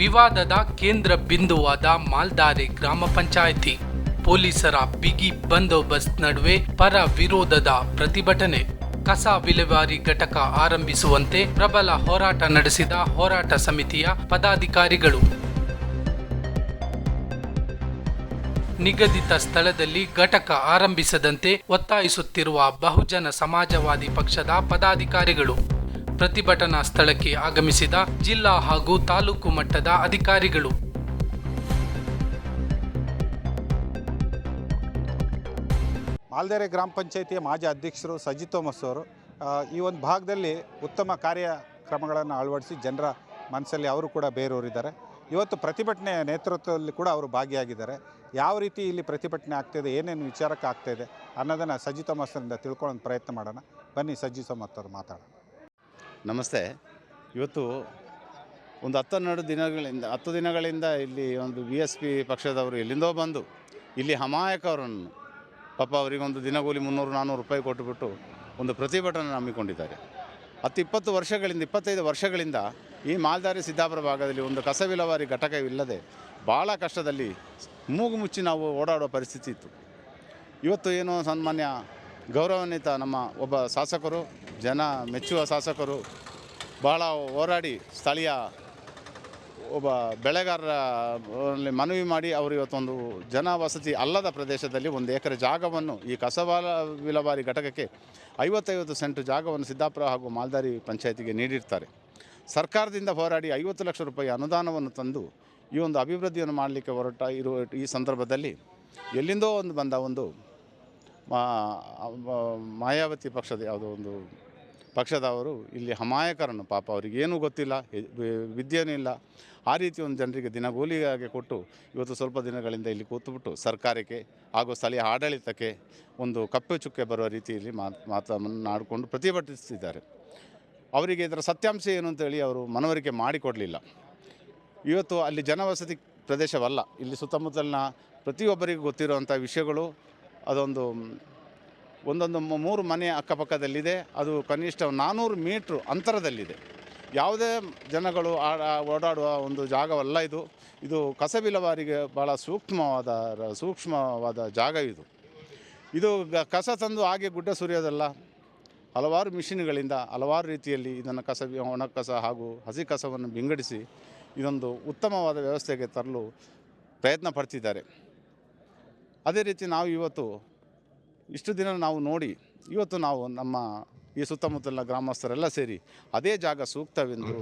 ವಿವಾದದ ಕೇಂದ್ರ ಬಿಂದುವಾದ ಮಾಲ್ದಾರೆ ಗ್ರಾಮ ಪಂಚಾಯಿತಿ. ಪೊಲೀಸರ ಬಿಗಿ ಬಂದೋಬಸ್ತ್ ನಡುವೆ ಪರ ವಿರೋಧದ ಪ್ರತಿಭಟನೆ. ಕಸ ವಿಲೇವಾರಿ ಘಟಕ ಆರಂಭಿಸುವಂತೆ ಪ್ರಬಲ ಹೋರಾಟ ನಡೆಸಿದ ಹೋರಾಟ ಸಮಿತಿಯ ಪದಾಧಿಕಾರಿಗಳು. ನಿಗದಿತ ಸ್ಥಳದಲ್ಲಿ ಘಟಕ ಆರಂಭಿಸದಂತೆ ಒತ್ತಾಯಿಸುತ್ತಿರುವ ಬಹುಜನ ಸಮಾಜವಾದಿ ಪಕ್ಷದ ಪದಾಧಿಕಾರಿಗಳು. ಪ್ರತಿಭಟನಾ ಸ್ಥಳಕ್ಕೆ ಆಗಮಿಸಿದ ಜಿಲ್ಲಾ ಹಾಗೂ ತಾಲೂಕು ಮಟ್ಟದ ಅಧಿಕಾರಿಗಳು. ಮಾಲ್ದೇರೆ ಗ್ರಾಮ ಪಂಚಾಯಿತಿಯ ಮಾಜಿ ಅಧ್ಯಕ್ಷರು ಸಜಿತ್ ತೋಮಸ್ ಅವರು ಈ ಒಂದು ಭಾಗದಲ್ಲಿ ಉತ್ತಮ ಕಾರ್ಯಕ್ರಮಗಳನ್ನು ಅಳವಡಿಸಿ ಜನರ ಮನಸ್ಸಲ್ಲಿ ಅವರು ಕೂಡ ಬೇರೂರಿದ್ದಾರೆ. ಇವತ್ತು ಪ್ರತಿಭಟನೆಯ ನೇತೃತ್ವದಲ್ಲಿ ಕೂಡ ಅವರು ಭಾಗಿಯಾಗಿದ್ದಾರೆ. ಯಾವ ರೀತಿ ಇಲ್ಲಿ ಪ್ರತಿಭಟನೆ ಆಗ್ತಿದೆ, ಏನೇನು ವಿಚಾರಕ್ಕೆ ಆಗ್ತಾಯಿದೆ ಅನ್ನೋದನ್ನು ಸಜಿತ್ ಥೋಮಸ್ರಿಂದ ತಿಳ್ಕೊಳ್ಳೋ ಪ್ರಯತ್ನ ಮಾಡೋಣ. ಬನ್ನಿ ಸಜ್ಜಿ ಥೋಮಸ್ ಅವರು ಮಾತಾಡೋಣ. ನಮಸ್ತೆ. ಇವತ್ತು ಒಂದು ಹತ್ತೆರಡು ದಿನಗಳಿಂದ, ಹತ್ತು ದಿನಗಳಿಂದ ಇಲ್ಲಿ ಒಂದು ಬಿ ಎಸ್ ಪಿ ಪಕ್ಷದವರು ಎಲ್ಲಿಂದೋ ಬಂದು, ಇಲ್ಲಿ ಹಮಾಯಕವರನ್ನು ಪಾಪ ಅವರಿಗೊಂದು ದಿನಗೂಲಿ ಮುನ್ನೂರು ನಾನ್ನೂರು ರೂಪಾಯಿ ಕೊಟ್ಟುಬಿಟ್ಟು ಒಂದು ಪ್ರತಿಭಟನೆ ಹಮ್ಮಿಕೊಂಡಿದ್ದಾರೆ. ಹತ್ತು ಇಪ್ಪತ್ತು ವರ್ಷಗಳಿಂದ, ಇಪ್ಪತ್ತೈದು ವರ್ಷಗಳಿಂದ ಈ ಮಾಲ್ದಾರಿ ಸಿದ್ದಾಪುರ ಭಾಗದಲ್ಲಿ ಒಂದು ಕಸವಿಲವಾರಿ ಘಟಕವಿಲ್ಲದೆ ಭಾಳ ಕಷ್ಟದಲ್ಲಿ ಮೂಗು ಮುಚ್ಚಿ ನಾವು ಓಡಾಡುವ ಪರಿಸ್ಥಿತಿ ಇತ್ತು. ಇವತ್ತು ಏನು ಸನ್ಮಾನ್ಯ ಗೌರವಾನ್ವಿತ ನಮ್ಮ ಒಬ್ಬ ಶಾಸಕರು ಜನ ಮೆಚ್ಚುವ ಶಾಸಕರು ಭಾಳ ಹೋರಾಡಿ ಸ್ಥಳೀಯ ಒಬ್ಬ ಬೆಳೆಗಾರರ ಅಲ್ಲಿ ಮನವಿ ಮಾಡಿ ಅವರು ಇವತ್ತೊಂದು ಜನ ವಸತಿ ಅಲ್ಲದ ಪ್ರದೇಶದಲ್ಲಿ ಒಂದು ಎಕರೆ ಜಾಗವನ್ನು ಈ ಕಸಬಾಲ ವಿಲಬಾರಿ ಘಟಕಕ್ಕೆ ಐವತ್ತೈವತ್ತು ಸೆಂಟು ಜಾಗವನ್ನು ಸಿದ್ದಾಪುರ ಹಾಗೂ ಮಾಲ್ದಾರಿ ಪಂಚಾಯತಿಗೆ ನೀಡಿರ್ತಾರೆ. ಸರ್ಕಾರದಿಂದ ಹೋರಾಡಿ ಐವತ್ತು ಲಕ್ಷ ರೂಪಾಯಿ ಅನುದಾನವನ್ನು ತಂದು ಈ ಒಂದು ಅಭಿವೃದ್ಧಿಯನ್ನು ಮಾಡಲಿಕ್ಕೆ ಹೊರಟ ಇರುವ ಈ ಸಂದರ್ಭದಲ್ಲಿ ಎಲ್ಲಿಂದೋ ಒಂದು ಬಂದ ಒಂದು ಮಾಯಾವತಿ ಪಕ್ಷದ ಯಾವುದೋ ಒಂದು ಪಕ್ಷದವರು ಇಲ್ಲಿ ಹಮಾಯಕರನ್ನು ಪಾಪ ಅವರಿಗೆ ಏನೂ ಗೊತ್ತಿಲ್ಲ ವಿದ್ಯೆಯೂ ಇಲ್ಲ. ಆ ರೀತಿ ಒಂದು ಜನರಿಗೆ ದಿನಗೂಲಿಯಾಗಿ ಕೊಟ್ಟು ಇವತ್ತು ಸ್ವಲ್ಪ ದಿನಗಳಿಂದ ಇಲ್ಲಿ ಕೂತುಬಿಟ್ಟು ಸರ್ಕಾರಕ್ಕೆ ಹಾಗೂ ಸ್ಥಳೀಯ ಆಡಳಿತಕ್ಕೆ ಒಂದು ಕಪ್ಪೆ ಚುಕ್ಕೆ ಬರುವ ರೀತಿಯಲ್ಲಿ ಮಾತು ಪ್ರತಿಭಟಿಸ್ತಿದ್ದಾರೆ. ಅವರಿಗೆ ಇದರ ಸತ್ಯಾಂಶ ಏನು ಅಂತೇಳಿ ಅವರು ಮನವರಿಕೆ ಮಾಡಿಕೊಡಲಿಲ್ಲ. ಇವತ್ತು ಅಲ್ಲಿ ಜನವಸತಿ ಪ್ರದೇಶವಲ್ಲ, ಇಲ್ಲಿ ಸುತ್ತಮುತ್ತಲಿನ ಪ್ರತಿಯೊಬ್ಬರಿಗೂ ಗೊತ್ತಿರುವಂಥ ವಿಷಯಗಳು, ಅದೊಂದು ಒಂದೊಂದು ಮೂರು ಮನೆ ಅಕ್ಕಪಕ್ಕದಲ್ಲಿದೆ. ಅದು ಕನಿಷ್ಠ ನಾನ್ನೂರು ಮೀಟ್ರ್ ಅಂತರದಲ್ಲಿದೆ. ಯಾವುದೇ ಜನಗಳು ಓಡಾಡುವ ಒಂದು ಜಾಗವಲ್ಲ ಇದು. ಇದು ಕಸಬಿಲವಾರಿಗೆ ಭಾಳ ಸೂಕ್ಷ್ಮವಾದ ಸೂಕ್ಷ್ಮವಾದ ಜಾಗ ಇದು. ಇದು ಕಸ ತಂದು ಹಾಗೆ ಗುಡ್ಡ ಸುರಿಯೋದಲ್ಲ. ಹಲವಾರು ಮಿಷಿನ್ಗಳಿಂದ ಹಲವಾರು ರೀತಿಯಲ್ಲಿ ಇದನ್ನು ಕಸ ಒಣ ಕಸ ಹಾಗೂ ಹಸಿ ಕಸವನ್ನು ವಿಂಗಡಿಸಿ ಇದೊಂದು ಉತ್ತಮವಾದ ವ್ಯವಸ್ಥೆಗೆ ತರಲು ಪ್ರಯತ್ನ ಪಡ್ತಿದ್ದಾರೆ. ಅದೇ ರೀತಿ ನಾವು ಇವತ್ತು ಇಷ್ಟು ದಿನ ನಾವು ನೋಡಿ ಇವತ್ತು ನಾವು ನಮ್ಮ ಈ ಸುತ್ತಮುತ್ತಲಿನ ಗ್ರಾಮಸ್ಥರೆಲ್ಲ ಸೇರಿ ಅದೇ ಜಾಗ ಸೂಕ್ತವೆಂದು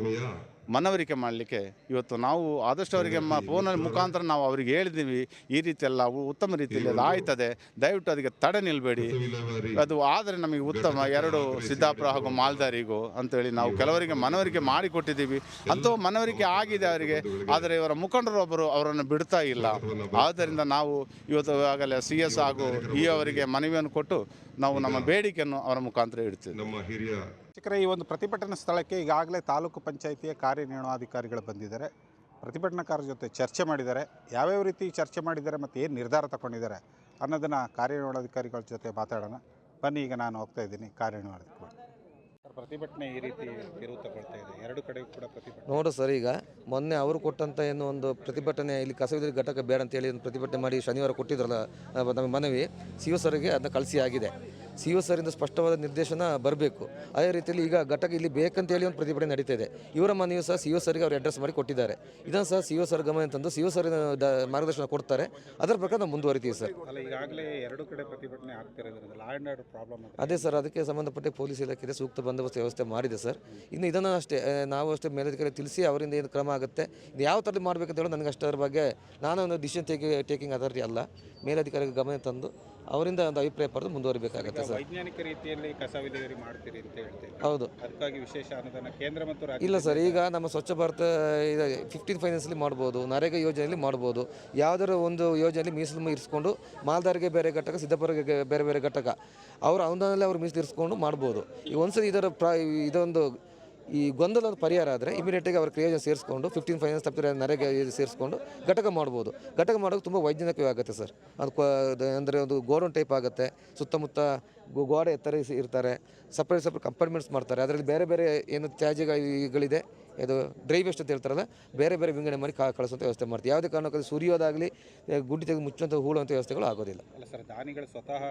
ಮನವರಿಕೆ ಮಾಡಲಿಕ್ಕೆ ಇವತ್ತು ನಾವು ಆದಷ್ಟು ಅವರಿಗೆ ಮ ಫೋನಲ್ಲಿ ಮುಖಾಂತರ ನಾವು ಅವರಿಗೆ ಹೇಳಿದ್ದೀವಿ ಈ ರೀತಿ ಎಲ್ಲ ಉತ್ತಮ ರೀತಿಯಲ್ಲಿ ಅದು ಆಯ್ತದೆ. ದಯವಿಟ್ಟು ಅದಕ್ಕೆ ತಡೆ ನಿಲ್ಲಬೇಡಿ ಅದು ಆದರೆ ನಮಗೆ ಉತ್ತಮ ಎರಡು ಸಿದ್ದಾಪುರ ಹಾಗೂ ಮಾಲ್ದಾರಿಗೂ ಅಂತೇಳಿ ನಾವು ಕೆಲವರಿಗೆ ಮನವರಿಕೆ ಮಾಡಿಕೊಟ್ಟಿದ್ದೀವಿ. ಅಂಥವು ಮನವರಿಕೆ ಆಗಿದೆ ಅವರಿಗೆ ಆದರೆ ಇವರ ಮುಖಂಡರೊಬ್ಬರು ಅವರನ್ನು ಬಿಡ್ತಾ ಇಲ್ಲ. ಆದ್ದರಿಂದ ನಾವು ಇವತ್ತು ಆಗಲೇ ಸಿ ಎಸ್ ಹಾಗೂ ಈ ಅವರಿಗೆ ಮನವಿಯನ್ನು ಕೊಟ್ಟು ನಾವು ನಮ್ಮ ಬೇಡಿಕೆಯನ್ನು ಅವರ ಮುಖಾಂತರ ಇಡ್ತೀವಿ ನಮ್ಮ ಹಿರಿಯ ಶಿಕ್ಷಕರ ಈ ಒಂದು ಪ್ರತಿಭಟನಾ ಸ್ಥಳಕ್ಕೆ ಈಗಾಗಲೇ ತಾಲೂಕು ಪಂಚಾಯಿತಿಯ ಕಾರ್ಯನಿರ್ವಹಣಾಧಿಕಾರಿಗಳು ಬಂದಿದ್ದಾರೆ. ಪ್ರತಿಭಟನಾಕಾರರ ಜೊತೆ ಚರ್ಚೆ ಮಾಡಿದ್ದಾರೆ. ಯಾವ್ಯಾವ ರೀತಿ ಚರ್ಚೆ ಮಾಡಿದ್ದಾರೆ ಮತ್ತು ಏನು ನಿರ್ಧಾರ ತಗೊಂಡಿದ್ದಾರೆ ಅನ್ನೋದನ್ನು ಕಾರ್ಯನಿರ್ವಹಣಾಧಿಕಾರಿಗಳ ಜೊತೆ ಮಾತಾಡೋಣ. ಬನ್ನಿ ಈಗ ನಾನು ಹೋಗ್ತಾ ಇದ್ದೀನಿ ಕಾರ್ಯನಿರ್ವಹಣಾಧಿಕಾರಿ ಪ್ರತಿಭಟನೆ ಈ ರೀತಿ ತಗೊಳ್ತಾ ಇದೆ. ಎರಡು ಕಡೆ ಕೂಡ ಪ್ರತಿಭಟನೆ. ನೋಡು ಸರ್ ಈಗ ಮೊನ್ನೆ ಅವರು ಕೊಟ್ಟಂತ ಏನು ಒಂದು ಪ್ರತಿಭಟನೆ ಇಲ್ಲಿ ಕಸವಿದ್ರಿ ಘಟಕ ಬೇಡ ಅಂತೇಳಿ ಒಂದು ಪ್ರತಿಭಟನೆ ಮಾಡಿ ಶನಿವಾರ ಕೊಟ್ಟಿದ್ರಲ್ಲ ನಮ್ಮ ನಮಗೆ ಮನವಿ ಸಿ ಒ ಸರ್ಗೆ ಅದನ್ನ ಕಳಿಸಿ ಆಗಿದೆ. ಸಿ ಒ ಸರಿಂದ ಸ್ಪಷ್ಟವಾದ ನಿರ್ದೇಶನ ಬರಬೇಕು. ಅದೇ ರೀತಿಯಲ್ಲಿ ಈಗ ಘಟಕ ಇಲ್ಲಿ ಬೇಕಂತೇಳಿ ಒಂದು ಪ್ರತಿಭಟನೆ ನಡೀತಾ ಇದೆ. ಇವರ ಮನೆಯು ಸಹ ಸಿ ಒ ಸರ್ಗೆ ಅವರು ಅಡ್ರೆಸ್ ಮಾಡಿ ಕೊಟ್ಟಿದ್ದಾರೆ. ಇದನ್ನು ಸಹ ಸಿ ಒ ಸರ್ ಗಮನ ತಂದು ಸಿ ಒ ಸರ್ ಮಾರ್ಗದರ್ಶನ ಕೊಡ್ತಾರೆ. ಅದರ ಪ್ರಕಾರ ನಾವು ಮುಂದುವರಿತೀವಿ ಸರ್ ಈಗಾಗಲೇ ಎರಡು ಕಡೆ ಪ್ರತಿಭಟನೆ ಪ್ರಾಬ್ಲಮ್ ಅದೇ ಸರ್ ಅದಕ್ಕೆ ಸಂಬಂಧಪಟ್ಟ ಪೊಲೀಸ್ ಇಲಾಖೆ ಸೂಕ್ತ ಬಂದೋಬಸ್ತ್ ವ್ಯವಸ್ಥೆ ಮಾಡಿದೆ ಸರ್ ಇನ್ನು ಇದನ್ನು ಅಷ್ಟೇ ನಾವು ಅಷ್ಟೇ ಮೇಲಧಿಕಾರಿ ತಿಳಿಸಿ ಅವರಿಂದ ಏನು ಕ್ರಮ ಆಗುತ್ತೆ ಇದು ಯಾವ ಥರದ್ದು ಮಾಡಬೇಕಂತ ಹೇಳಿ ನನಗೆ ಅಷ್ಟರ ಬಗ್ಗೆ ನಾನು ಒಂದು ಡಿಸಿಷನ್ ಟೇಕಿಂಗ್ ಟೇಕಿಂಗ್ ಅಥಾರಿಟಿ ಅಲ್ಲ. ಮೇಲಧಿಕಾರಿಗೆ ಗಮನ ತಂದು ಅವರಿಂದ ಒಂದು ಅಭಿಪ್ರಾಯ ಪಡೆದು ಮುಂದುವರಿಬೇಕಾಗುತ್ತೆ ಸರ್. ವೈಜ್ಞಾನಿಕ ರೀತಿಯಲ್ಲಿ ಕಸ ವಿಲೇವಾರಿ ಮಾಡ್ತೀರಿ ಅಂತ ಹೇಳ್ತೀವಿ ಹೌದು. ಅದಕ್ಕಾಗಿ ವಿಶೇಷ ಅನುದಾನ ಕೇಂದ್ರ ಮತ್ತು ರಾಜ್ಯ ಇಲ್ಲ ಸರ್ ಈಗ ನಮ್ಮ ಸ್ವಚ್ಛ ಭಾರತ ಫಿಫ್ಟೀನ್ ಫೈನಾನ್ಸಲ್ಲಿ ಮಾಡ್ಬೋದು ನರೇಗಾ ಯೋಜನೆಯಲ್ಲಿ ಮಾಡ್ಬೋದು. ಯಾವುದಾದ್ರು ಒಂದು ಯೋಜನೆಯಲ್ಲಿ ಮೀಸಲು ಇರಿಸ್ಕೊಂಡು ಮಾಲ್ದಾರಿಗೆ ಬೇರೆ ಘಟಕ ಸಿದ್ದಪುರಗೆ ಬೇರೆ ಬೇರೆ ಘಟಕ ಅವರ ಅನುದಾನದಲ್ಲಿ ಅವ್ರು ಮೀಸಲು ಇರಿಸ್ಕೊಂಡು ಮಾಡ್ಬೋದು. ಈ ಒಂದ್ಸರಿ ಇದರ ಪ್ರ ಇದೊಂದು ಈ ಗೊಂದಲದ ಪರಿಹಾರ ಆದರೆ ಇಮಿಡಿಯೇಟಾಗಿ ಅವ್ರ ಕ್ರಿಯೋಜನ ಸೇರಿಸ್ಕೊಂಡು ಫಿಫ್ಟೀನ್ ಫೈನಾನ್ಸ್ ತಪ್ಪಿದ್ರೆ ನರೆಗೆ ಸೇರಿಸ್ಕೊಂಡು ಘಟಕ ಮಾಡ್ಬೋದು. ಘಟಕ ಮಾಡೋದು ತುಂಬ ವೈಜ್ಞಾನಿಕವೇ ಆಗುತ್ತೆ ಸರ್. ಅದು ಅಂದರೆ ಒಂದು ಗೋಡೌನ್ ಟೈಪ್ ಆಗುತ್ತೆ. ಸುತ್ತಮುತ್ತ ಗೋಡೆ ಎತ್ತರ ಇರ್ತಾರೆ. ಸಪ್ರೇಟ್ ಸಪ್ರೇಟ್ ಕಂಪಾರ್ಟ್ಮೆಂಟ್ಸ್ ಮಾಡ್ತಾರೆ. ಅದರಲ್ಲಿ ಬೇರೆ ಬೇರೆ ಏನು ತ್ಯಾಜ್ಯಗಳಿದೆ ಇದು ಡ್ರೈ ವೇಸ್ಟ್ ಅಂತ ಹೇಳ್ತಾರಲ್ಲ ಬೇರೆ ಬೇರೆ ವಿಂಗಡಣೆ ಮಾಡಿ ಕಾ- ಕಳಿಸುವಂಥ ವ್ಯವಸ್ಥೆ ಮಾಡ್ತೀವಿ. ಯಾವುದೇ ಕಾರಣಕ್ಕೂ ಸುರಿಯೋದಾಗಲಿ ಗುಡ್ಡಿ ತೆಗೆದು ಮುಚ್ಚುವಂಥ ಹೂಳುವಂಥ ವ್ಯವಸ್ಥೆಗಳು ಆಗೋದಿಲ್ಲ. ಅಲ್ಲ ಸರ್ ದಾನಿಗಳು ಸ್ವತಃ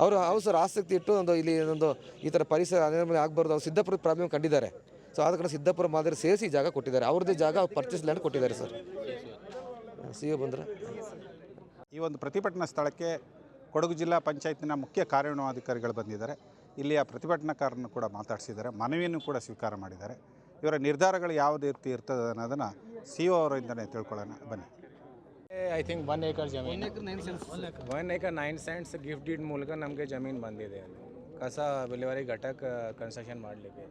ಅವರು ಅವರು ಸರ್ ಆಸಕ್ತಿ ಇಟ್ಟು ಒಂದು ಇಲ್ಲಿ ಒಂದು ಈ ಥರ ಪರಿಸರ ಆಗಬಾರ್ದು. ಅವ್ರು ಸಿದ್ಧಪುರದ ಪ್ರಾಬ್ಲಮ್ ಕಂಡಿದ್ದಾರೆ. ಸೊ ಆದ ಕಾರಣ ಸಿದ್ದಾಪುರ ಮಾದರಿ ಸೇರಿಸಿ ಜಾಗ ಕೊಟ್ಟಿದ್ದಾರೆ. ಅವ್ರದ್ದೇ ಜಾಗ ಪರ್ಚೇಸ್ ಲ್ಯಾಂಡ್ ಕೊಟ್ಟಿದ್ದಾರೆ ಸರ್. ಸಿ ಎ ಬಂದ್ರೆ. ಈ ಒಂದು ಪ್ರತಿಭಟನಾ ಸ್ಥಳಕ್ಕೆ ಕೊಡಗು ಜಿಲ್ಲಾ ಪಂಚಾಯತ್ನ ಮುಖ್ಯ ಕಾರ್ಯನಿರ್ವಹಣಾಧಿಕಾರಿಗಳು ಬಂದಿದ್ದಾರೆ. ಇಲ್ಲಿಯ ಪ್ರತಿಭಟನಾಕಾರರನ್ನು ಕೂಡ ಮಾತಾಡಿಸಿದ್ದಾರೆ. ಮನವಿಯನ್ನು ಕೂಡ ಸ್ವೀಕಾರ ಮಾಡಿದ್ದಾರೆ. ಇವರ ನಿರ್ಧಾರಗಳು ಯಾವ ರೀತಿ ಇರ್ತದೆ ಅನ್ನೋದನ್ನು ಸಿ ಒ ಅವರಿಂದನೇ ತಿಳ್ಕೊಳ್ಳೋಣ. ಬನ್ನಿ. ಐ ಥಿಂಕ್ ಒನ್ ಏಕರ್ ಜಮೀನು. One acre nine cents gift deed ಮೂಲಕ ನಮಗೆ ಜಮೀನು ಬಂದಿದೆ. ಕಸ ವಿಲೇವಾರಿ ಘಟಕ ಕನ್ಸ್ಟ್ರಕ್ಷನ್ ಮಾಡಲಿಕ್ಕೆ.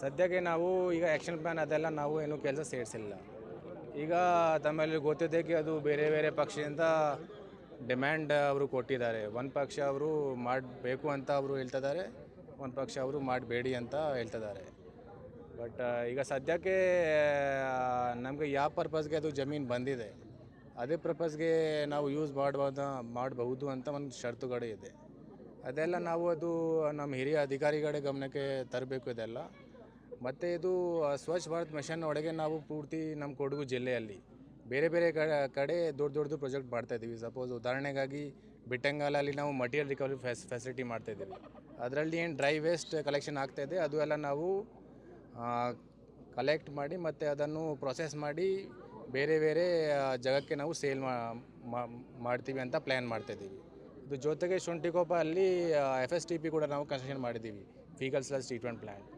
ಸದ್ಯಕ್ಕೆ ನಾವು ಈಗ ಆ್ಯಕ್ಷನ್ ಪ್ಲ್ಯಾನ್ ಅದೆಲ್ಲ ನಾವು ಏನೂ ಕೆಲಸ ಸೇರಿಸಿಲ್ಲ. ಈಗ ತಮ್ಮಲ್ಲಿ ಗೊತ್ತಿದೆ ಅದು ಬೇರೆ ಬೇರೆ ಪಕ್ಷದಿಂದ ಡಿಮ್ಯಾಂಡ್ ಅವರು ಕೊಟ್ಟಿದ್ದಾರೆ. ಒಂದು ಪಕ್ಷ ಅವರು ಮಾಡಬೇಕು ಅಂತ ಅವರು ಹೇಳ್ತಿದ್ದಾರೆ, ಒಂದು ಪಕ್ಷ ಅವರು ಮಾಡಬೇಡಿ ಅಂತ ಹೇಳ್ತಿದ್ದಾರೆ. ಬಟ್ ಈಗ ಸದ್ಯಕ್ಕೆ ನಮಗೆ ಯಾವ ಪರ್ಪಸ್ಗೆ ಅದು ಜಮೀನು ಬಂದಿದೆ, ಅದೇ ಪರ್ಪಸ್ಗೆ ನಾವು ಯೂಸ್ ಮಾಡಬಾರ್ದ ಮಾಡಬಹುದು ಅಂತ ಒಂದು ಷರತ್ತುಗಳು ಇದೆ. ಅದೆಲ್ಲ ನಾವು ಅದು ನಮ್ಮ ಹಿರಿಯ ಅಧಿಕಾರಿಗಳ ಗಮನಕ್ಕೆ ತರಬೇಕು ಇದೆಲ್ಲ. ಮತ್ತು ಇದು ಸ್ವಚ್ಛ ಭಾರತ್ ಮಿಷನ್ ಒಳಗೆ ನಾವು ಪೂರ್ತಿ ನಮ್ಮ ಕೊಡಗು ಜಿಲ್ಲೆಯಲ್ಲಿ ಬೇರೆ ಬೇರೆ ಕಡೆ ದೊಡ್ಡ ದೊಡ್ಡದು ಪ್ರಾಜೆಕ್ಟ್ ಮಾಡ್ತಾ ಇದ್ದೀವಿ. ಸಪೋಸ್ ಉದಾಹರಣೆಗಾಗಿ ಬಿಟ್ಟಂಗಾಲಲ್ಲಿ ನಾವು ಮಟೀರಿಯಲ್ ರಿಕವರಿ ಫೆಸ್ ಫೆಸಿಲಿಟಿ ಮಾಡ್ತಾ ಇದ್ದೀವಿ. ಅದರಲ್ಲಿ ಏನು ಡ್ರೈ ವೇಸ್ಟ್ ಕಲೆಕ್ಷನ್ ಆಗ್ತಾ ಇದೆ, ಅದು ಎಲ್ಲ ನಾವು ಕಲೆಕ್ಟ್ ಮಾಡಿ ಮತ್ತು ಅದನ್ನು ಪ್ರೊಸೆಸ್ ಮಾಡಿ ಬೇರೆ ಬೇರೆ ಜಾಗಕ್ಕೆ ನಾವು ಸೇಲ್ ಮಾಡ್ತೀವಿ ಅಂತ ಪ್ಲ್ಯಾನ್ ಮಾಡ್ತಾಯಿದ್ದೀವಿ ಇದು ಜೊತೆಗೆ ಶುಂಠಿಕೊಪ್ಪ ಅಲ್ಲಿ ಎಫ್ ಎಸ್ ಕೂಡ ನಾವು ಕನ್ಸ್ಟ್ರಕ್ಷನ್ ಮಾಡಿದ್ದೀವಿ. ಫೀಗಲ್ಸ್ ಟಿ ಟ್ರೀಟ್ಮೆಂಟ್ ಪ್ಲ್ಯಾಂಟ್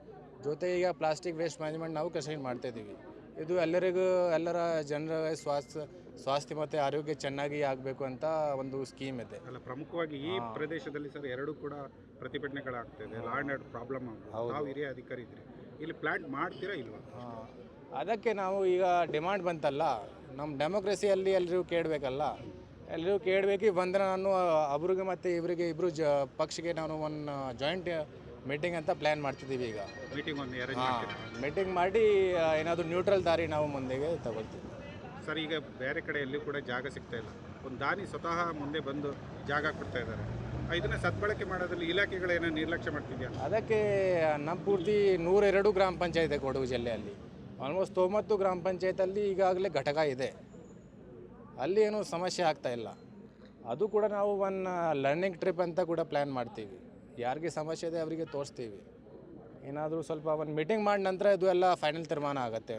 ಜೊತೆಗೆ ಈಗ ಪ್ಲಾಸ್ಟಿಕ್ ವೇಸ್ಟ್ ಮ್ಯಾನೇಜ್ಮೆಂಟ್ ನಾವು ಕನ್ಸ್ಟ್ರಕ್ಷನ್ ಮಾಡ್ತಾಯಿದ್ದೀವಿ ಇದು ಎಲ್ಲರಿಗೂ ಎಲ್ಲರ ಜನರ ಸ್ವಾಸ್ಥ್ಯ ಸ್ವಾಸ್ಥ್ಯ ಮತ್ತು ಆರೋಗ್ಯ ಚೆನ್ನಾಗಿ ಆಗಬೇಕು ಅಂತ ಒಂದು ಸ್ಕೀಮ್ ಇದೆ. ಅಲ್ಲ ಪ್ರಮುಖವಾಗಿ ಈ ಪ್ರದೇಶದಲ್ಲಿ ಸರ್ ಎರಡೂ ಕೂಡ ಪ್ರತಿಭಟನೆಗಳಾಗ್ತದೆ ಲಾ ಆ್ಯಂಡ್ ಆರ್ಡರ್ ಪ್ರಾಬ್ಲಮ್. ನಾವು ಹಿರಿಯ ಅಧಿಕಾರಿ ಇದ್ರೆ ಇಲ್ಲಿ ಪ್ಲಾಂಟ್ ಮಾಡ್ತೀರಾ ಇಲ್ವಾ? ಅದಕ್ಕೆ ನಾವು ಈಗ ಡಿಮಾಂಡ್ ಬಂತಲ್ಲ ನಮ್ಮ ಡೆಮೋಕ್ರೆಸಿಯಲ್ಲಿ ಎಲ್ಲರಿಗೂ ಕೇಳಬೇಕಲ್ಲ. ಎಲ್ಲರಿಗೂ ಕೇಳಬೇಕು ಬಂದ್ರೆ ನಾನು ಅವ್ರಿಗೆ ಮತ್ತು ಇವರಿಗೆ ಇಬ್ಬರು ಜ ಪಕ್ಷಕ್ಕೆ ನಾನು ಒಂದು ಜಾಯಿಂಟ್ ಮೀಟಿಂಗ್ ಅಂತ ಪ್ಲ್ಯಾನ್ ಮಾಡ್ತಿದ್ದೀವಿ ಈಗ. ಮೀಟಿಂಗ್ ಒಂದು ಅರೇಂಜ್ ಹಾಂ ಮೀಟಿಂಗ್ ಮಾಡಿ ಏನಾದರೂ ನ್ಯೂಟ್ರಲ್ ದಾರಿ ನಾವು ಮುಂದೆಗೆ ತಗೊಳ್ತೀವಿ. ಸರ್ ಈಗ ಬೇರೆ ಕಡೆ ಎಲ್ಲೂ ಕೂಡ ಜಾಗ ಸಿಗ್ತಾ ಇಲ್ಲ. ಒಂದು ದಾರಿ ಸ್ವತಃ ಮುಂದೆ ಬಂದು ಜಾಗ ಕೊಡ್ತಾ ಇದ್ದಾರೆ. ಇದನ್ನ ಸದ್ಬಳಕೆ ಮಾಡೋದ್ರಲ್ಲಿ ಇಲಾಖೆಗಳು ಏನೋ ನಿರ್ಲಕ್ಷ್ಯ ಮಾಡ್ತಿದ್ಯಾ? ಅದಕ್ಕೆ ನಮ್ಮ ಪೂರ್ತಿ ನೂರೆರಡು ಗ್ರಾಮ ಪಂಚಾಯತ್ ಕೊಡಗು ಜಿಲ್ಲೆಯಲ್ಲಿ. ಆಲ್ಮೋಸ್ಟ್ ತೊಂಬತ್ತು ಗ್ರಾಮ ಪಂಚಾಯತಲ್ಲಿ ಈಗಾಗಲೇ ಘಟಕ ಇದೆ. ಅಲ್ಲಿ ಏನೂ ಸಮಸ್ಯೆ ಆಗ್ತಾ ಇಲ್ಲ. ಅದು ಕೂಡ ನಾವು ಒನ್ ಲರ್ನಿಂಗ್ ಟ್ರಿಪ್ ಅಂತ ಕೂಡ ಪ್ಲ್ಯಾನ್ ಮಾಡ್ತೀವಿ. ಯಾರಿಗೆ ಸಮಸ್ಯೆ ಇದೆ ಅವರಿಗೆ ತೋರಿಸ್ತೀವಿ. ಏನಾದರೂ ಸ್ವಲ್ಪ ಒಂದು ಮೀಟಿಂಗ್ ಮಾಡಿದ ನಂತರ ಇದು ಎಲ್ಲ ಫೈನಲ್ ತೀರ್ಮಾನ ಆಗುತ್ತೆ.